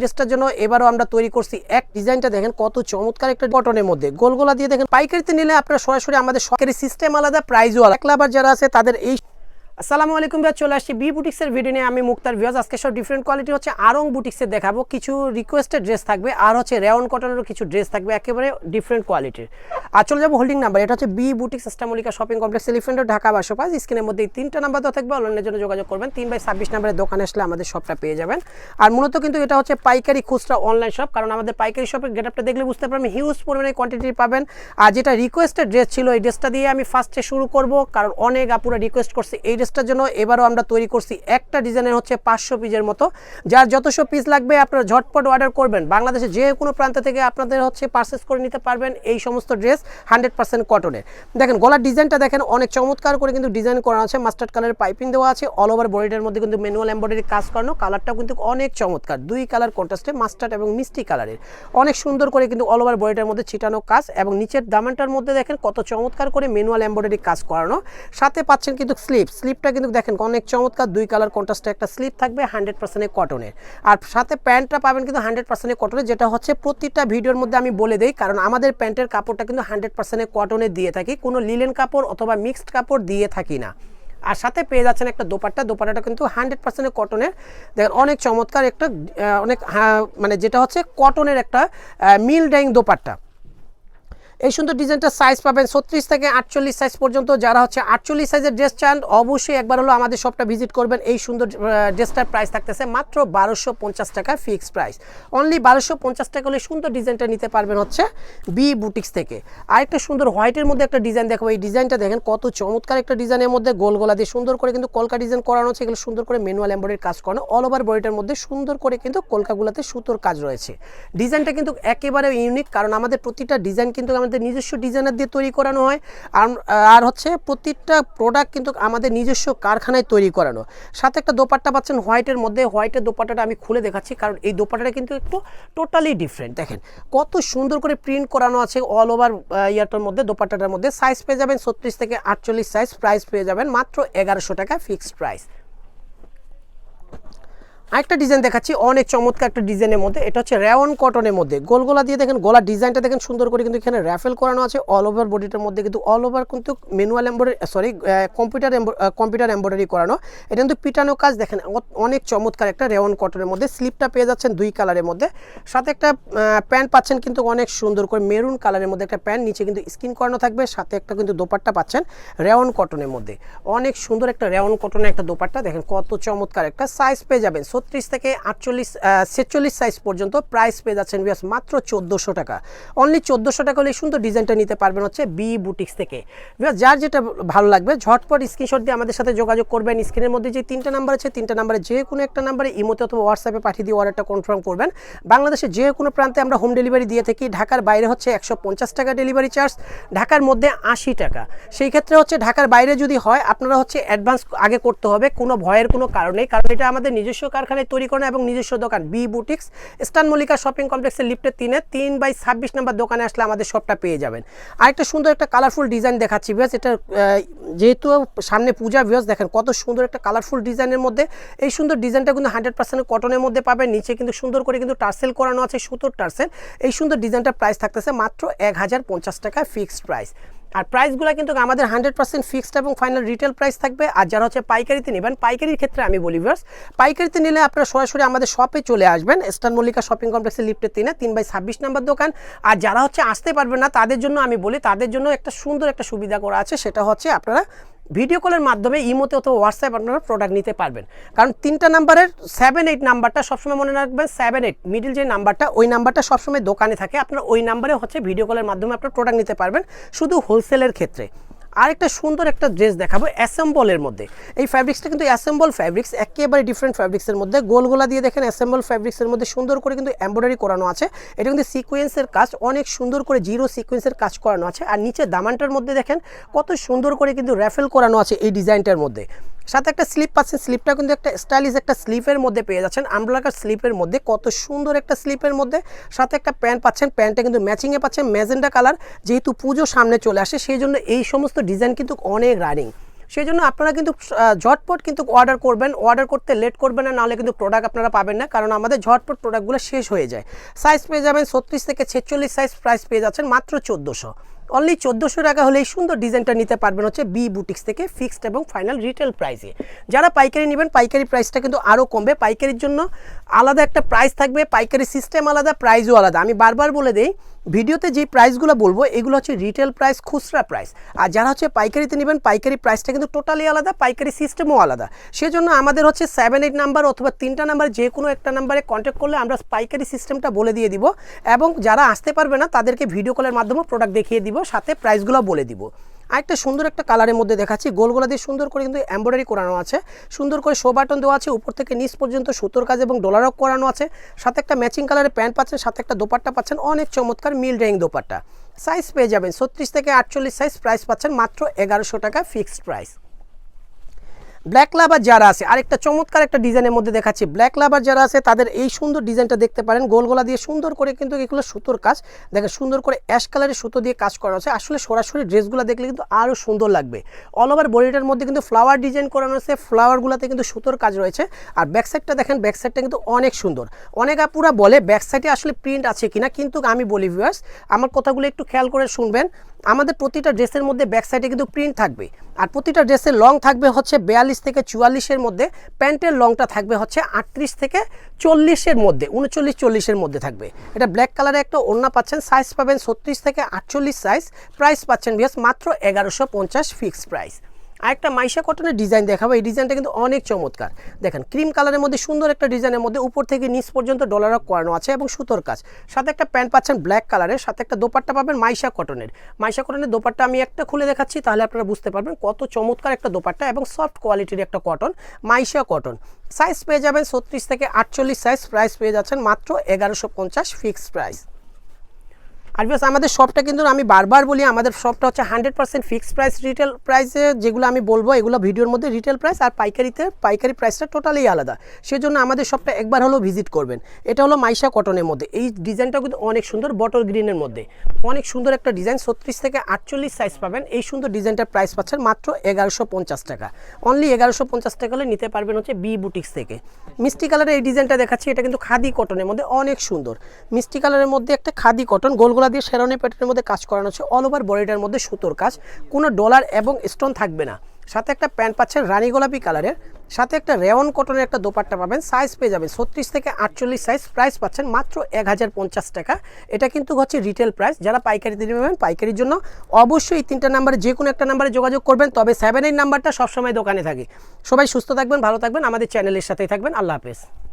ড্রেসটার জন্য এবারও আমরা তৈরি করছি এক ডিজাইনটা। দেখেন কত চমৎকার একটা কটনের মধ্যে। গোলগোলা দিয়ে দেখেন পাইকারিতে নিলে আপনারা সরাসরি আমাদের সরকারি সিস্টেম আলাদা প্রাইজও আলাদা। ক্লাবার যারা আছে তাদের এই আসসালামু আলাইকুম ভাই, চলে আসছি বি বুটিক্সের ভিডিও নিয়ে। আমি মুক্তার ভিউজ আজকে সব ডিফারেন্ট কোয়ালিটি হচ্ছে আরং বুটিক্সের দেখাবো। কিছু রিকোয়েস্টেড ড্রেস থাকবে আর হচ্ছে রেওন কটনেরও কিছু ড্রেস থাকবে, একেবারে ডিফারেন্ট কোয়ালিটির আর চলে যাব হোল্ডিং নাম্বার এটা হচ্ছে বি বুটিক্স ইস্টামলিকা শপিং কমপ্লেক্স এলিফেন্ট ঢাকা বাসো স্ক্রিনের মধ্যে তিনটা নাম্বার দেওয়া থাকবে অনলাইনের জন্য যোগাযোগ করবেন। তিন বাই ছাব্বিশ নাম্বারের দোকানে আসলে আমাদের শপটা পেয়ে যাবেন। আর মূলত কিন্তু এটা হচ্ছে পাইকারি খুচরা অনলাইন শপ কারণ আমাদের পাইকারি শপের গেটআপটা দেখলে বুঝতে পারবেন হিউজ পরিমাণে কোয়ান্টিটি পাবেন। আর যেটা রিকোয়েস্টেড ড্রেস ছিল, এই ড্রেসটা দিয়ে আমি ফার্স্টে শুরু করব, কারণ অনেক আপুরা রিকোয়েস্ট করছে, এই ড্রেসটার জন্য এবারও আমরা তৈরি করছি একটা ডিজাইনের হচ্ছে পাঁচশো পিসের মতো, যার যতশো পিস লাগবে আপনারা ঝটপট অর্ডার করবেন। বাংলাদেশে যে কোনো প্রান্ত থেকে আপনাদের হচ্ছে পারচেস করে নিতে পারবেন এই সমস্ত ড্রেস হান্ড্রেড পার্সেন্ট কটনের দেখেন, গলার ডিজাইনটা দেখেন, অনেক চমৎকার করে কিন্তু ডিজাইন করা আছে। মাস্টার্ড কালারের পাইপিং দেওয়া আছে। অল ওভার বডিটার মধ্যে কিন্তু ম্যানুয়াল এম্ব্রয়ডারি কাজ করানো। কালারটাও কিন্তু অনেক চমৎকার। দুই কালার কন্ট্রাস্টে মাস্টার্ড এবং মিষ্টি কালারের অনেক সুন্দর করে কিন্তু অল ওভার বডিটার মধ্যে ছিটানো কাজ এবং নিচের দামানটার মধ্যে দেখেন কত চমৎকার করে ম্যানুয়াল এম্ব্রয়ডারি কাজ করানো। সাথে পাচ্ছেন কিন্তু স্লিপ স্লিপ স্লিপটা কিন্তু দেখেন অনেক চমৎকার দুই কালার কন্ট্রাস্টে একটা স্লিপ থাকবে হান্ড্রেড পার্সেন্টের কটনের আর সাথে প্যান্টটা পাবেন কিন্তু হান্ড্রেড পার্সেন্টের কটনের যেটা হচ্ছে প্রতিটা ভিডিওর মধ্যে আমি বলে দিই কারণ আমাদের প্যান্টের কাপড়টা কিন্তু হান্ড্রেড পার্সেন্টের কটনের দিয়ে থাকি কোনো লিলেন কাপড় অথবা মিক্সড কাপড় দিয়ে থাকি না। আর সাথে পেয়ে যাচ্ছেন একটা দোপাট্টা দোপাট্টাটা কিন্তু হান্ড্রেড পার্সেন্টের কটনের দেখেন অনেক চমৎকার একটা অনেক হ্যাঁ, মানে যেটা হচ্ছে কটনের একটা মিল ডাইং দোপাট্টা। এই সুন্দর ডিজাইনটা সাইজ পাবেন ছত্রিশ থেকে আটচল্লিশ সাইজ পর্যন্ত। যারা হচ্ছে আটচল্লিশ সাইজের ড্রেস চান, অবশ্যই একবার হলো আমাদের শপটা ভিজিট করবেন। এই সুন্দর ড্রেসটার প্রাইস থাকতেছে মাত্র বারোশো পঞ্চাশ টাকা ফিক্স প্রাইস অনলি বারোশো পঞ্চাশ টাকা হলে সুন্দর ডিজাইনটা নিতে পারবেন হচ্ছে বি বুটিক্স থেকে। আরেকটা সুন্দর হোয়াইটের মধ্যে একটা ডিজাইন দেখো। এই ডিজাইনটা দেখেন, কত চমৎকার একটা ডিজাইনের মধ্যে গোল গোলা দিয়ে সুন্দর করে কিন্তু কলকা ডিজাইন করানো হচ্ছে। এগুলো সুন্দর করে ম্যানুয়াল এম্বয়ডারির কাজ করানো অল ওভার বডিটার মধ্যে সুন্দর করে কিন্তু কলকাগুলোতে সুতোর কাজ রয়েছে। ডিজাইনটা কিন্তু একেবারে ইউনিক কারণ আমাদের প্রতিটা ডিজাইন কিন্তু আমাদের নিজস্ব ডিজাইনার দিয়ে তৈরি করানো হয়। আর আর হচ্ছে প্রতিটা প্রোডাক্ট কিন্তু আমাদের নিজস্ব কারখানায় তৈরি করানো। সাথে একটা দোপাট্টা পাচ্ছেন হোয়াইটের মধ্যে। হোয়াইটের দোপাট্টাটা আমি খুলে দেখাচ্ছি। কারণ এই দোপাট্টাটা কিন্তু একটু টোটালি ডিফারেন্ট দেখেন, কত সুন্দর করে প্রিন্ট করানো আছে অল ওভার ইয়ারটার মধ্যে, দোপাট্টাটার মধ্যে। সাইজ পেয়ে যাবেন ছত্রিশ থেকে আটচল্লিশ সাইজ প্রাইস পেয়ে যাবেন মাত্র এগারোশো টাকা ফিক্সড প্রাইস আরেকটা ডিজাইন দেখাচ্ছি, অনেক চমৎকার একটা ডিজাইনের মধ্যে। এটা হচ্ছে রেওয়ন কটনের মধ্যে। গোলগোলা দিয়ে দেখেন, গলার ডিজাইনটা দেখেন সুন্দর করে কিন্তু এখানে র্যাফেল করানো আছে অল ওভার বডিটার মধ্যে কিন্তু অল ওভার কিন্তু manual embroidery sorry computer computer embroidery করানো। এটা কিন্তু পিটানো কাজ, দেখেন অনেক চমৎকার একটা রেওয়ন কটনের মধ্যে। স্লিপটা পেয়ে যাচ্ছেন দুই কালারের মধ্যে। সাথে একটা প্যান্ট পাচ্ছেন কিন্তু অনেক সুন্দর করে মেরুন কালারের মধ্যে একটা প্যান্ট নিচে কিন্তু স্কিন করানো থাকবে, সাথে একটা কিন্তু দোপাট্টা পাচ্ছেন রেওয়ান কটনের মধ্যে। অনেক সুন্দর একটা রেওয়ান কটনের একটা দোপাট্টা, দেখেন কত চমৎকার একটা সাইজ পেয়ে যাবেন। ছত্রিশ থেকে আটচল্লিশ ছেচল্লিশ সাইজ পর্যন্ত প্রাইস পেয়ে যাচ্ছেন বিয়াস মাত্র চোদ্দোশো টাকা। অনলি চোদ্দোশো টাকা হলে সুন্দর ডিজাইনটা নিতে পারবেন হচ্ছে বি বুটিক্স থেকে। বিয়াস যার যেটা ভালো লাগবে, ঝটপট স্ক্রিনশট দিয়ে আমাদের সাথে যোগাযোগ করবেন। স্ক্রিনের মধ্যে যে তিনটা নাম্বার আছে, তিনটা নাম্বারে যে কোনো একটা নাম্বারে ইমোতে অথবা হোয়াটসঅ্যাপে পাঠিয়ে দিয়ে অর্ডারটা কনফার্ম করবেন। বাংলাদেশের যে কোনো প্রান্তে আমরা হোম ডেলিভারি দিয়ে থাকি। ঢাকার বাইরে হচ্ছে একশো পঞ্চাশ টাকা ডেলিভারি চার্জ ঢাকার মধ্যে আশি টাকা। সেই ক্ষেত্রে হচ্ছে ঢাকার বাইরে যদি হয়, আপনারা হচ্ছে অ্যাডভান্স আগে করতে হবে, কোনো ভয়ের কোনো কারণ নেই। কারণ এটা আমাদের নিজস্ব কারখানায় তৈরি করা এবং নিজস্ব দোকান, বি বুটিক্স। স্টান মল্লিকা শপিং কমপ্লেক্সের লিফটের তিনে তিন বাই ছাব্বিশ নাম্বার দোকানে আসলে আমাদের শপটা পেয়ে যাবেন। আরেকটা সুন্দর একটা কালারফুল ডিজাইন দেখাচ্ছি বিয়াস এটা যেহেতু সামনে পূজা বিয়াস দেখেন কত সুন্দর একটা কালারফুল ডিজাইনের মধ্যে। এই সুন্দর ডিজাইনটা কিন্তু হান্ড্রেড পার্সেন্ট কটনের মধ্যে পাবেন। নিচে কিন্তু সুন্দর করে কিন্তু টার্সেল করানো আছে সুতোর টার্সেল। এই সুন্দর ডিজাইনটার প্রাইস থাকতেছে মাত্র এক হাজার পঞ্চাশ টাকা ফিক্সড প্রাইস আর প্রাইসগুলো কিন্তু আমাদের হান্ড্রেড পার্সেন্ট ফিক্সড এবং ফাইনাল রিটেল প্রাইস থাকবে। আর যারা হচ্ছে পাইকারিতে নেবেন, পাইকারির ক্ষেত্রে আমি বলি ভিউয়ার্স পাইকারিতে নিলে আপনারা সরাসরি আমাদের শপে চলে আসবেন। স্টার মল্লিকা শপিং কমপ্লেক্সের লিফটের তিনে, তিন বাই ছাব্বিশ নাম্বার দোকান। আর যারা হচ্ছে আসতে পারবেন না, তাদের জন্য আমি বলি, তাদের জন্য একটা সুন্দর একটা সুবিধা করা আছে, সেটা হচ্ছে আপনারা ভিডিও কলের মাধ্যমে ইমোতে অথবা হোয়াটসঅ্যাপ আপনারা প্রোডাক্ট নিতে পারবেন। কারণ তিনটা নাম্বারের সেভেন এইট নাম্বারটা সবসময় মনে রাখবেন সেভেন এইট মিডিল যে নাম্বারটা ওই নাম্বারটা সবসময় দোকানে থাকে। আপনার ওই নাম্বারে হচ্ছে ভিডিও কলের মাধ্যমে আপনার প্রোডাক্ট নিতে পারবেন, শুধু হোলসেলের ক্ষেত্রে। আরেকটা সুন্দর একটা ড্রেস দেখাবো অ্যাসেম্বলের মধ্যে। এই ফ্যাব্রিক্সটা কিন্তু অ্যাসেম্বল ফ্যাব্রিক্স একেবারে ডিফারেন্ট ফ্যাব্রিক্সের মধ্যে। গোলগোলা দিয়ে দেখেন অ্যাসেম্বল ফ্যাব্রিক্সের মধ্যে সুন্দর করে কিন্তু এম্ব্রয়ডারি করানো আছে। এটা কিন্তু সিকোয়েন্সের কাজ, অনেক সুন্দর করে জিরো সিকোয়েন্সের কাজ করানো আছে। আর নিচে দামানটার মধ্যে দেখেন কত সুন্দর করে কিন্তু র্যাফেল করানো আছে এই ডিজাইনটার মধ্যে। সাথে একটা স্লিপ পাচ্ছেন স্লিপটা কিন্তু একটা স্টাইলিশ একটা স্লিপের মধ্যে পেয়ে যাচ্ছেন। আমলাকার স্লিপের মধ্যে, কত সুন্দর একটা স্লিপের মধ্যে। সাথে একটা প্যান্ট পাচ্ছেন, প্যান্টটা কিন্তু ম্যাচিংয়ে পাচ্ছেন ম্যাজেন্ডা কালার যেহেতু পুজো সামনে চলে আসে সেই জন্য এই সমস্ত ডিজাইন কিন্তু অনেক রানিং সেই জন্য আপনারা কিন্তু ঝটপট কিন্তু অর্ডার করবেন। অর্ডার করতে লেট করবেন না, নাহলে কিন্তু প্রোডাক্ট আপনারা পাবেন না, কারণ আমাদের ঝটপট প্রোডাক্টগুলো শেষ হয়ে যায়। সাইজ পেয়ে যাবেন ছত্রিশ থেকে ছেচল্লিশ সাইজ প্রাইস পেয়ে যাচ্ছেন মাত্র চোদ্দোশো। অনলি চোদ্দোশো টাকা হলে এই সুন্দর ডিজাইনটা নিতে পারবেন হচ্ছে বি বুটিক্স থেকে ফিক্সড এবং ফাইনাল রিটেল প্রাইসে যারা পাইকারি নেবেন, পাইকারি প্রাইসটা কিন্তু আরও কমবে। পাইকারির জন্য আলাদা একটা প্রাইস থাকবে। পাইকারি সিস্টেম আলাদা প্রাইসও আলাদা। আমি বারবার বলে দিই ভিডিওতে যে প্রাইসগুলো বলব, এগুলো হচ্ছে রিটেল প্রাইস খুচরা প্রাইস আর যারা হচ্ছে পাইকারিতে নেবেন, পাইকারি প্রাইসটা কিন্তু টোটালি আলাদা, পাইকারি সিস্টেমও আলাদা। সেজন্য আমাদের হচ্ছে সেভেন এইট নাম্বার অথবা তিনটা নাম্বার যে কোনো একটা নাম্বারে কন্ট্যাক্ট করলে আমরা পাইকারি সিস্টেমটা বলে দিয়ে দিব। এবং যারা আসতে পারবে না, তাদেরকে ভিডিও কলের মাধ্যমে প্রোডাক্ট দেখিয়ে দিব, সাথে প্রাইসগুলো বলে দিব। আরেকটা সুন্দর একটা কালারের মধ্যে দেখাচ্ছি। গোলগোলা দিয়ে সুন্দর করে কিন্তু এম্ব্রয়ডারি করানো আছে। সুন্দর করে শো বাটন দেওয়া আছে, উপর থেকে নিচ পর্যন্ত সুতোর কাজ এবং ডলারক করানো আছে। সাথে একটা ম্যাচিং কালারের প্যান্ট পাচ্ছেন, সাথে একটা দোপাট্টা পাচ্ছেন, অনেক চমৎকার মিল ড্রাইং দোপাট্টা। সাইজ পেয়ে যাবেন, ছত্রিশ থেকে আটচল্লিশ সাইজ প্রাইস পাচ্ছেন, মাত্র এগারোশো টাকা ফিক্সড প্রাইস ব্ল্যাক লাভার যারা আছে, আরেকটা চমৎকার একটা ডিজাইনের মধ্যে দেখাচ্ছি। ব্ল্যাক লাভার যারা আছে, তাদের এই সুন্দর ডিজাইনটা দেখতে পারেন। গোলগোলা দিয়ে সুন্দর করে কিন্তু এগুলো সুতোর কাজ। দেখেন, সুন্দর করে অ্যাশ কালারের সুতো দিয়ে কাজ করা আছে। আসলে সরাসরি ড্রেসগুলো দেখলে কিন্তু আরও সুন্দর লাগবে। অল ওভার বডিটার মধ্যে কিন্তু ফ্লাওয়ার ডিজাইন করানো আছে। ফ্লাওয়ারগুলোতে কিন্তু সুতোর কাজ রয়েছে। আর ব্যাক সাইডটা দেখেন ব্যাক সাইডটা কিন্তু অনেক সুন্দর। অনেক আপুরা বলে ব্যাক সাইডে আসলে প্রিন্ট আছে কিনা? কিন্তু আমি বলি ভিউয়ার্স আমার কথাগুলো একটু খেয়াল করে শুনবেন। আমাদের প্রতিটা ড্রেসের মধ্যে ব্যাক সাইডে কিন্তু প্রিন্ট থাকবে। আর প্রতিটা ড্রেসের লং থাকবে হচ্ছে বিয়াল্লিশ থেকে চুয়াল্লিশের মধ্যে, প্যান্টের লংটা থাকবে হচ্ছে আটত্রিশ থেকে চল্লিশের মধ্যে, উনচল্লিশ, চল্লিশের মধ্যে থাকবে। এটা ব্ল্যাক কালারে একটা ওড়না পাচ্ছেন সাইজ পাবেন ছত্রিশ থেকে আটচল্লিশ সাইজ প্রাইস পাচ্ছেন বিয়াস মাত্র এগারোশো পঞ্চাশ ফিক্সড প্রাইস আরেকটা মাইশা কটনের ডিজাইন দেখাবো। এই ডিজাইনটা কিন্তু অনেক চমৎকার। দেখেন, ক্রিম কালারের মধ্যে সুন্দর একটা ডিজাইনের মধ্যে উপর থেকে নিচ পর্যন্ত ডলার করানো আছে এবং সুতোর কাজ। সাথে একটা প্যান্ট পাচ্ছেন ব্ল্যাক কালারের, সাথে একটা দোপাট্টা পাবেন মাইশা কটনের। মাইশা কটনের দোপাট্টা আমি একটা খুলে দেখাচ্ছি, তাহলে আপনারা বুঝতে পারবেন কত চমৎকার একটা দোপাট্টা এবং সফট কোয়ালিটির একটা কটন, মাইশা কটন। সাইজ পেয়ে যাবেন ছত্রিশ থেকে আটচল্লিশ সাইজ, প্রাইস পেয়ে যাচ্ছেন মাত্র এগারোশো পঞ্চাশ ফিক্সড প্রাইস। আর বিকজ আমাদের শপটা কিন্তু আমি বারবার বলি, আমাদের শপটা হচ্ছে hundred percent fixed price retail প্রাইসে যেগুলো আমি বলব, এগুলো ভিডিওর মধ্যে রিটেল প্রাইস আর পাইকারিতে, পাইকারি প্রাইসটা টোটালি আলাদা। সেজন্য আমাদের শপটা একবার হলেও ভিজিট করবেন। এটা হলো মাইশা কটনের মধ্যে। এই ডিজাইনটা কিন্তু অনেক সুন্দর বটল গ্রিনের মধ্যে। অনেক সুন্দর একটা ডিজাইন ছত্রিশ থেকে আটচল্লিশ সাইজ পাবেন। এই সুন্দর ডিজাইনটার প্রাইস পাচ্ছেন মাত্র এগারোশো পঞ্চাশ টাকা। অনলি এগারোশো পঞ্চাশ টাকা হলে নিতে পারবেন হচ্ছে বি বুটিক্স থেকে। মিষ্টি কালারের এই ডিজাইনটা দেখাচ্ছি, এটা কিন্তু খাদি কটনের মধ্যে অনেক সুন্দর। মিষ্টি কালারের মধ্যে একটা খাদি কটন গোলগোলা দিয়ে শেরনি প্যাটার্নের মধ্যে কাজ করানো হচ্ছে অল ওভার বডিটার মধ্যে সুতোর কাজ। কোনো ডলার এবং স্টোন থাকবে না। সাথে একটা প্যান্ট পাচ্ছেন রানী গোলাপি কালারের। সাথে একটা রেওন কটনের একটা দোপাট্টা পাবেন। সাইজ পেয়ে যাবেন ছত্রিশ থেকে আটচল্লিশ সাইজ প্রাইস পাচ্ছেন মাত্র এক হাজার পঞ্চাশ টাকা। এটা কিন্তু হচ্ছে রিটেল প্রাইস যারা পাইকারিতে নেবেন, পাইকারির জন্য অবশ্যই তিনটা নাম্বারে যে কোনো একটা নাম্বারে যোগাযোগ করবেন। তবে সেভেন এইট নাম্বারটা সবসময় দোকানে থাকে। সবাই সুস্থ থাকবেন, ভালো থাকবেন। আমাদের চ্যানেলের সাথেই থাকবেন। আল্লাহ হাফেজ।